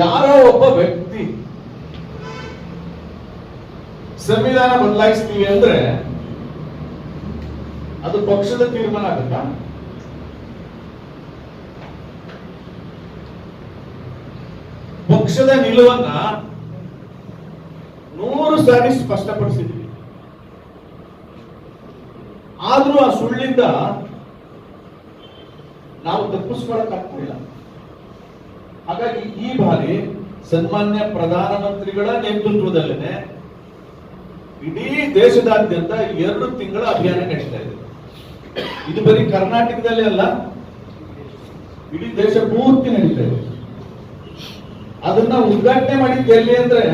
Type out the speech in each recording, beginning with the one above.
ಯಾರೋ ಒಬ್ಬ ವ್ಯಕ್ತಿ ಸಂವಿಧಾನ ಬದಲಾಯಿಸ್ತೀವಿ ಅಂದ್ರೆ ಅದು ಪಕ್ಷದ ತೀರ್ಮಾನ ಆಗುತ್ತಾ? ಪಕ್ಷದ ನಿಲುವನ್ನ ನೂರು ಸಾರಿ ಸ್ಪಷ್ಟಪಡಿಸಿದ್ವಿ ಆದ್ರೂ ಆ ಸುಳ್ಳಿಂದ ನಾವು ತಪ್ಪಿಸ್ಕೊಳಕ್ ಆಗ್ತಿಲ್ಲ. ಹಾಗಾಗಿ ಈ ಬಾರಿ ಸನ್ಮಾನ್ಯ ಪ್ರಧಾನಮಂತ್ರಿಗಳ ನೇತೃತ್ವದಲ್ಲೇನೆ ಇಡೀ ದೇಶದಾದ್ಯಂತ ಎರಡು ತಿಂಗಳ ಅಭಿಯಾನ ನಡೆಸ್ತಾ ಇದೆ ಇದು ಬರೀ ಕರ್ನಾಟಕದಲ್ಲಿ ಅಲ್ಲ, ಇಡೀ ದೇಶ ಪೂರ್ತಿ ನಡೀತಾ ಇದೆ. ಅದನ್ನ ಉದ್ಘಾಟನೆ ಮಾಡಿದ್ದು ಎಲ್ಲಿ ಅಂದ್ರೆ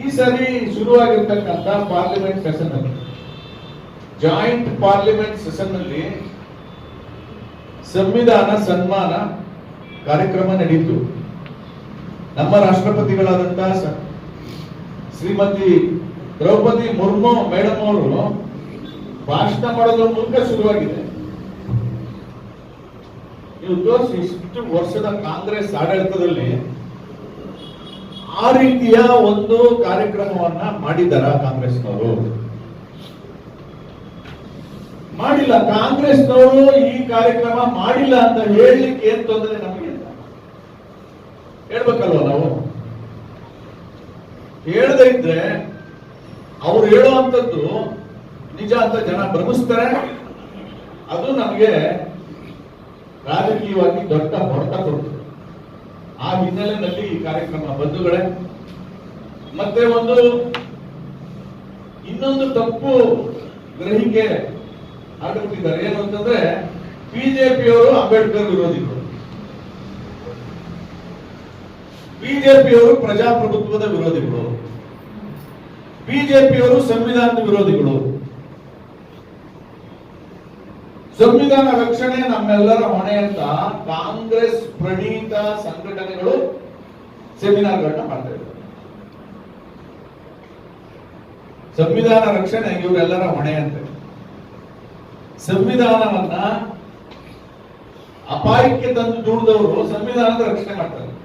ಈ ಸರಿ ಶುರುವಾಗಿರ್ತಕ್ಕಂಥ ಪಾರ್ಲಿಮೆಂಟ್ ಸೆಷನ್ ಅಲ್ಲಿ. ಜಾಯಿಂಟ್ ಪಾರ್ಲಿಮೆಂಟ್ ಸೆಷನ್ ಅಲ್ಲಿ ಸಂವಿಧಾನ ಸನ್ಮಾನ ಕಾರ್ಯಕ್ರಮ ನಡೆಯಿತು ನಮ್ಮ ರಾಷ್ಟ್ರಪತಿಗಳಾದಂತಹ ಸ- ಶ್ರೀಮತಿ ದ್ರೌಪದಿ ಮುರ್ಮು ಮೇಡಮ್ ಅವರು ಭಾಷಣ ಮಾಡೋದ್ರ ಮೂಲಕ ಶುರುವಾಗಿದೆ. ನೀವು ತೋರಿಸಿ ಇಷ್ಟು ವರ್ಷದ ಕಾಂಗ್ರೆಸ್ ಆಡಳಿತದಲ್ಲಿ ಆ ರೀತಿಯ ಒಂದು ಕಾರ್ಯಕ್ರಮವನ್ನ ಮಾಡಿದ್ದಾರ ಕಾಂಗ್ರೆಸ್ನವರು? ಮಾಡಿಲ್ಲ. ಕಾಂಗ್ರೆಸ್ನವರು ಈ ಕಾರ್ಯಕ್ರಮ ಮಾಡಿಲ್ಲ ಅಂತ ಹೇಳಲಿಕ್ಕೆ ಏನ್ ತೊಂದರೆ ಹೇಳ್ಬೇಕಲ್ವ ನಾವು? ಹೇಳದೇ ಇದ್ರೆ ಅವ್ರು ಹೇಳುವಂಥದ್ದು ನಿಜ ಅಂತ ಜನ ಭ್ರಮಿಸ್ತಾರೆ. ಅದು ನಮಗೆ ರಾಜಕೀಯವಾಗಿ ದೊಡ್ಡ ಹೊಡೆತ ಕೊಡ್ತದೆ. ಆ ಹಿನ್ನೆಲೆಯಲ್ಲಿ ಈ ಕಾರ್ಯಕ್ರಮ ಬಂಧುಗಳೇ ಮತ್ತೆ ಒಂದು ಇನ್ನೊಂದು ತಪ್ಪು ಗ್ರಹಿಕೆ ಆಗಿಬಿಟ್ಟಿದ್ದಾರೆ. ಏನು ಅಂತಂದ್ರೆ ಬಿಜೆಪಿಯವರು ಅಂಬೇಡ್ಕರ್ ವಿರೋಧಿಗಳು ಬಿಜೆಪಿಯವರು ಪ್ರಜಾಪ್ರಭುತ್ವದ ವಿರೋಧಿಗಳು. ಬಿಜೆಪಿಯವರು ಸಂವಿಧಾನದ ವಿರೋಧಿಗಳು. ಸಂವಿಧಾನ ರಕ್ಷಣೆ ನಮ್ಮೆಲ್ಲರ ಹೊಣೆ ಅಂತ ಕಾಂಗ್ರೆಸ್ ಪ್ರಣೀತ ಸಂಘಟನೆಗಳು ಸೆಮಿನಾರ್ಗಳನ್ನ ಮಾಡ್ತಾ ಇದ್ದಾರೆ. ಸಂವಿಧಾನ ರಕ್ಷಣೆ ಇವರೆಲ್ಲರ ಹೊಣೆ ಅಂತ. ಸಂವಿಧಾನವನ್ನ ಅಪಾಯಕ್ಕೆ ತಂದು ದುಡಿದವರು ಸಂವಿಧಾನದ ರಕ್ಷಣೆ ಮಾಡ್ತಾರೆ.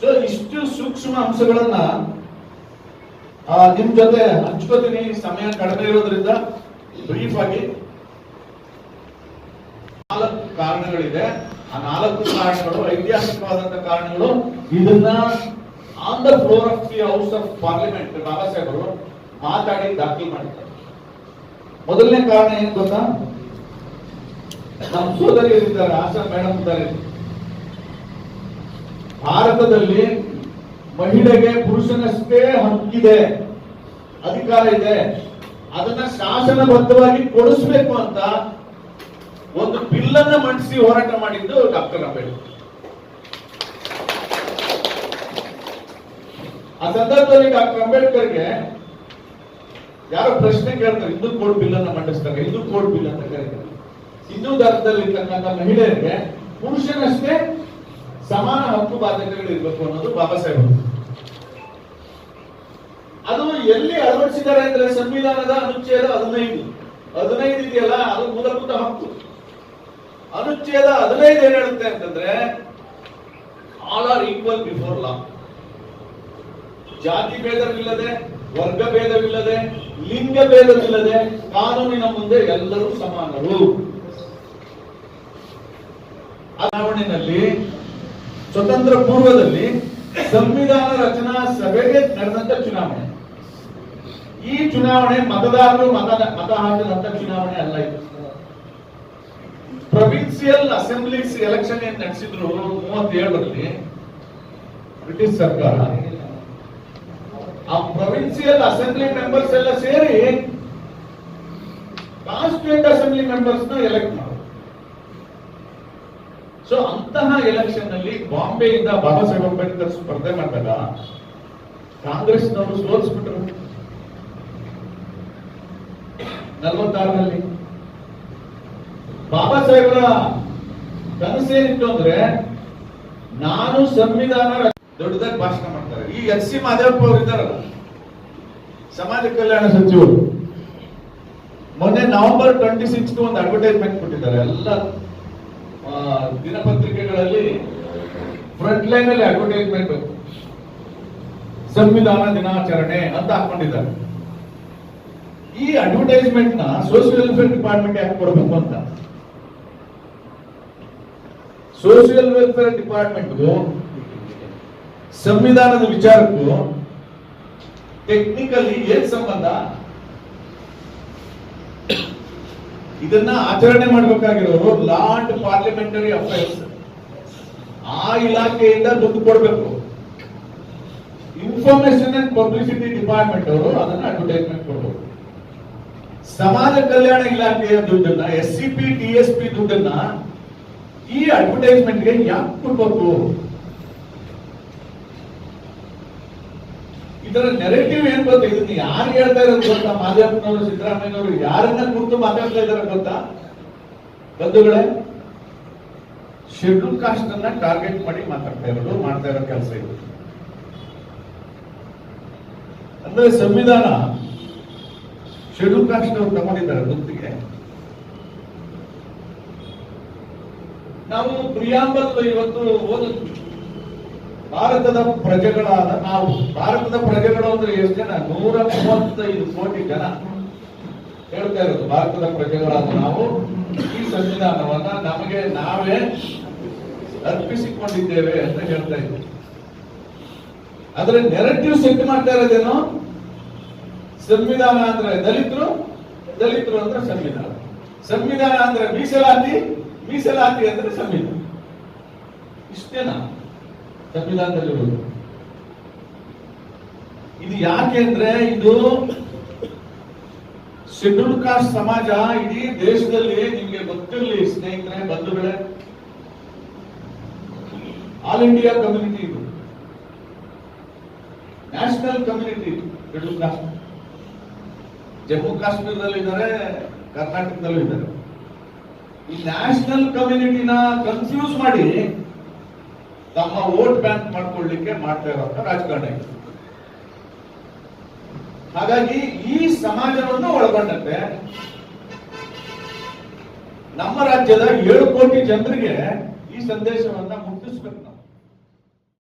ಸೊ ಇಷ್ಟು ಸೂಕ್ಷ್ಮ ಅಂಶಗಳನ್ನ ನಿಮ್ ಜೊತೆ ಹಂಚ್ಕೋತೀನಿ. ಸಮಯ ಕಡಿಮೆ ಇರೋದ್ರಿಂದ ಬ್ರೀಫ್ ಆಗಿ. ನಾಲ್ಕು ಕಾರಣಗಳಿದೆ. ಆ ನಾಲ್ಕು ಕಾರಣಗಳು ಐತಿಹಾಸಿಕವಾದಂತ ಕಾರಣಗಳು. ಇದನ್ನ on the floor of the house of parliament Baba ಸಾಹೇಬರು ಮಾತಾಡಿ ದಾಖಲು ಮಾಡಿದ್ದಾರೆ. ಮೊದಲನೇ ಕಾರಣ ಏನ್ ಗೊತ್ತಾ? ನಮ್ಮ ಸೋದರಿಯರಿದ್ದಾರೆ ಆಶಾ ಮೇಡಮ್ ಇದ್ದಾರೆ. ಭಾರತದಲ್ಲಿ ಮಹಿಳೆಗೆ ಪುರುಷನಷ್ಟೇ ಹಕ್ಕಿದೆ ಅಧಿಕಾರ ಇದೆ. ಅದನ್ನ ಶಾಸನಬದ್ಧವಾಗಿ ಕೊಡಿಸ್ಬೇಕು ಅಂತ ಒಂದು ಬಿಲ್ಲನ್ನ ಮಂಡಿಸಿ ಹೋರಾಟ ಮಾಡಿದ್ದು ಡಾಕ್ಟರ್ ಅಂಬೇಡ್ಕರ್. ಆ ಸಂದರ್ಭದಲ್ಲಿ ಡಾಕ್ಟರ್ ಅಂಬೇಡ್ಕರ್ಗೆ ಯಾರೋ ಪ್ರಶ್ನೆ ಕೇಳ್ತಾರೆ, ಹಿಂದೂ ಕೋಡ್ ಬಿಲ್ ಅನ್ನ ಮಂಡಿಸ್ತಾರೆ, ಹಿಂದೂ ಕೋಡ್ ಬಿಲ್ ಅಂತ ಕರೀತಾರೆ. ಹಿಂದೂ ಧರ್ಮದಲ್ಲಿ ಇರ್ತಕ್ಕಂಥ ಮಹಿಳೆಯರಿಗೆ ಪುರುಷನಷ್ಟೇ ಸಮಾನ ಹಕ್ಕು ಬಾಧ್ಯತೆಗಳು ಇರಬೇಕು ಅನ್ನೋದು ಬಾಬಾ ಸಾಹೇಬ್ ಅದು ಎಲ್ಲಿ ಅಳವಡಿಸಿದ್ದಾರೆ ಅಂದ್ರೆ ಸಂವಿಧಾನದ ಅನುಚ್ಛೇದ ಹದಿನೈದು. ಹದಿನೈದು ಇದೆಯಲ್ಲ, ಅದು ಮೂಲಭೂತ ಹಕ್ಕು. ಅನುಚ್ಛೇದ ಹದಿನೈದು ಏನ್ ಹೇಳುತ್ತೆ ಅಂತಂದ್ರೆ all are equal before law ಜಾತಿ ಭೇದವಿಲ್ಲದೆ, ವರ್ಗ ಭೇದವಿಲ್ಲದೆ, ಲಿಂಗ ಭೇದವಿಲ್ಲದೆ, ಕಾನೂನಿನ ಮುಂದೆ ಎಲ್ಲರೂ ಸಮಾನರು. ಚುನಾವಣೆಯಲ್ಲಿ ಸ್ವತಂತ್ರ ಪೂರ್ವದಲ್ಲಿ ಸಂವಿಧಾನ ರಚನಾ ಸಭೆಗೆ ನಡೆದಂತ ಚುನಾವಣೆ. ಈ ಚುನಾವಣೆ ಮತದಾರರು ಮತ ಮತ ಹಾಕಿದಂತ ಚುನಾವಣೆ ಅಲ್ಲ ಇದು. ಪ್ರೊವಿನ್ಸಿಯಲ್ ಅಸೆಂಬ್ಲೀಸ್ ಎಲೆಕ್ಷನ್ ಏನ್ ನಡೆಸಿದ್ರು ಮೂವತ್ತೇಳರಲ್ಲಿ ಬ್ರಿಟಿಷ್ ಸರ್ಕಾರ. ಆ ಪ್ರೊವಿನ್ಸಿಯಲ್ ಅಸೆಂಬ್ಲಿ ಮೆಂಬರ್ಸ್ ಎಲ್ಲ ಸೇರಿ ಕಾನ್ಸ್ಟಿಟ್ಯೂಂಟ್ ಅಸೆಂಬ್ಲಿ ಮೆಂಬರ್ಸ್ ಎಲೆಕ್ಟ್ ಮಾಡೋದು ಸೊ ಅಂತಹ ಎಲೆಕ್ಷನ್ನಲ್ಲಿ ಬಾಂಬೆಯಿಂದ ಬಾಬಾ ಸಾಹೇಬ್ ಅಂಬೇಡ್ಕರ್ ಸ್ಪರ್ಧೆ ಮಾಡಿದಾಗ ಕಾಂಗ್ರೆಸ್ನವರು ಸೋಲಿಸ್ಬಿಟ್ರು. ನಲ್ವತ್ತಾರರಲ್ಲಿ. ಬಾಬಾ ಸಾಹೇಬರ ಕನಸೇನಿತ್ತು ಅಂದ್ರೆ ನಾನು ಸಂವಿಧಾನ ದೊಡ್ಡದಾಗಿ ಭಾಷಣ ಮಾಡ್ತಾರೆ. ಈ ಎಸ್ ಸಿ ಮಾದೇವಪ್ಪ ಅವರು ಇದ್ದಾರಲ್ಲ, ಸಮಾಜ ಕಲ್ಯಾಣ ಸಚಿವರು, ಮೊನ್ನೆ ನವೆಂಬರ್ ಟ್ವೆಂಟಿ ಸಿಕ್ಸ್ ಒಂದು ಅಡ್ವರ್ಟೈಸ್ಮೆಂಟ್ ಕೊಟ್ಟಿದ್ದಾರೆ. ಎಲ್ಲ ದಿನಪತ್ರಿಕೆಗಳಲ್ಲಿ ಫ್ರಂಟ್ ಲೈನ್ ಅಲ್ಲಿ ಅಡ್ವರ್ಟೈಸ್ಮೆಂಟ್ ಸಂವಿಧಾನ ದಿನಾಚರಣೆ ಅಂತ ಹಾಕೊಂಡಿದ್ದಾರೆ. ಈ ಅಡ್ವರ್ಟೈಸ್ಮೆಂಟ್ನ ಸೋಷಿಯಲ್ ವೆಲ್ಫೇರ್ ಡಿಪಾರ್ಟ್ಮೆಂಟ್ ಯಾಕೆ ಕೊಡಬೇಕು ಅಂತ? ಸೋಷಿಯಲ್ ವೆಲ್ಫೇರ್ ಡಿಪಾರ್ಟ್ಮೆಂಟ್ ಸಂವಿಧಾನದ ವಿಚಾರಕ್ಕೂ ಟೆಕ್ನಿಕಲಿ ಏನ್ ಸಂಬಂಧ? ಇದನ್ನ ಆಚರಣೆ ಮಾಡಬೇಕಾಗಿರೋರು ಲಾಂಡ್ ಪಾರ್ಲಿಮೆಂಟರಿ ಅಫೇರ್ಸ್ ಆ ಇಲಾಖೆಯಿಂದ ದುಡ್ಡು ಕೊಡಬೇಕು. ಇನ್ಫಾರ್ಮೇಶನ್ ಅಂಡ್ ಪಬ್ಲಿಸಿಟಿ ಡಿಪಾರ್ಟ್ಮೆಂಟ್ ಅವರು ಅದನ್ನ ಅಡ್ವರ್ಟೈಸ್ಮೆಂಟ್ ಕೊಡಬೇಕು ಸಮಾಜ ಕಲ್ಯಾಣ ಇಲಾಖೆಯ ದುಡ್ಡನ್ನ S C P T S P ದುಡ್ಡನ್ನ ಈ ಅಡ್ವರ್ಟೈಸ್ಮೆಂಟ್ಗೆ ಯಾಕೆ ಕೊಡ್ಬೇಕು ಇದರ ನೆರೆಟಿವ್ ಏನ್ ಗೊತ್ತಾ? ಇದನ್ನ ಯಾರು ಹೇಳ್ತಾ ಇರೋದು ಗೊತ್ತಾ? ಮಾದೇವಪ್ಪನವರು ಸಿದ್ದರಾಮಯ್ಯನವರು ಯಾರನ್ನ ಕುರಿತು ಮಾತಾಡ್ತಾ ಇದಾರೆ ಗೊತ್ತಾ? ಬಂಧುಗಳೇ ಶೆಡ್ಯೂಲ್ ಕಾಸ್ಟ್ ಅನ್ನ ಟಾರ್ಗೆಟ್ ಮಾಡಿ ಮಾತಾಡ್ತಾ ಇರೋದು, ಮಾಡ್ತಾ ಇರೋ ಕೆಲಸ ಇದು. ಅಂದ್ರೆ ಸಂವಿಧಾನ ಶೆಡ್ಯೂಲ್ ಕಾಸ್ಟ್ ಅವರು ತಗೊಂಡಿದ್ದಾರೆ ಗುತ್ತಿಗೆ. ನಾವು ಪ್ರಿಯಾಂಬಲ್ ಇವತ್ತು ಓದಿದ್ವಿ ಭಾರತದ ಪ್ರಜೆಗಳಾದ ನಾವು. ಭಾರತದ ಪ್ರಜೆಗಳು ಅಂದ್ರೆ ಎಷ್ಟು ಜನ? ನೂರ ಮೂವತ್ತೈದು ಕೋಟಿ ಜನ. ಹೇಳ್ತಾ ಇರೋದು, ಭಾರತದ ಪ್ರಜೆಗಳಾದ ನಾವು. ಈ ಸಂವಿಧಾನವನ್ನ ನಮಗೆ ನಾವೇ ಅರ್ಪಿಸಿಕೊಂಡಿದ್ದೇವೆ ಅಂತ ಹೇಳ್ತಾ ಇದ್ದೀವಿ ಅದರ ನೆರೆಟಿವ್ ಸೆಟ್ ಮಾಡ್ತಾ ಇರೋದೇನು? ಸಂವಿಧಾನ ಅಂದ್ರೆ ದಲಿತರು ದಲಿತರು ಅಂದ್ರೆ ಸಂವಿಧಾನ. ಸಂವಿಧಾನ ಅಂದ್ರೆ ಮೀಸಲಾತಿ ಮೀಸಲಾತಿ ಅಂದ್ರೆ ಸಂವಿಧಾನ. ಇಷ್ಟೇನಾ? ಸಂವಿಧಾನದಲ್ಲಿರುವುದು. ಇದು ಯಾಕೆ ಅಂದ್ರೆ ಇದು ಶೆಡ್ಯೂಲ್ ಕಾಸ್ಟ್ ಸಮಾಜ ಇಡೀ ದೇಶದಲ್ಲಿ ನಿಮ್ಗೆ ಗೊತ್ತಿರಲಿ ಸ್ನೇಹಿತರೆ, ಬಂಧುಗಳೇ. ಆಲ್ ಇಂಡಿಯಾ ಕಮ್ಯುನಿಟಿ ಇದು. National community schedule caste. Jammu ಕಾಶ್ಮೀರದಲ್ಲಿ ಇದ್ದಾರೆ, ಕರ್ನಾಟಕದಲ್ಲೂ ಇದ್ದಾರೆ. ಈ ನ್ಯಾಷನಲ್ ಕಮ್ಯುನಿಟಿನ ಕನ್ಫ್ಯೂಸ್ ಮಾಡಿ ತಮ್ಮ ವೋಟ್ ಬ್ಯಾಂಕ್ ಮಾಡ್ಕೊಳ್ಳಿಕ್ಕೆ ಮಾಡ್ತಾ ಇರುವಂತ ರಾಜಕಾರಣ ಇದು. ಹಾಗಾಗಿ ಈ ಸಮಾಜವನ್ನು ಒಳಗೊಂಡಂತೆ ನಮ್ಮ ರಾಜ್ಯದ ಏಳು ಕೋಟಿ ಜನರಿಗೆ ಈ ಸಂದೇಶವನ್ನ ಮುಟ್ಟಿಸ್ಬೇಕು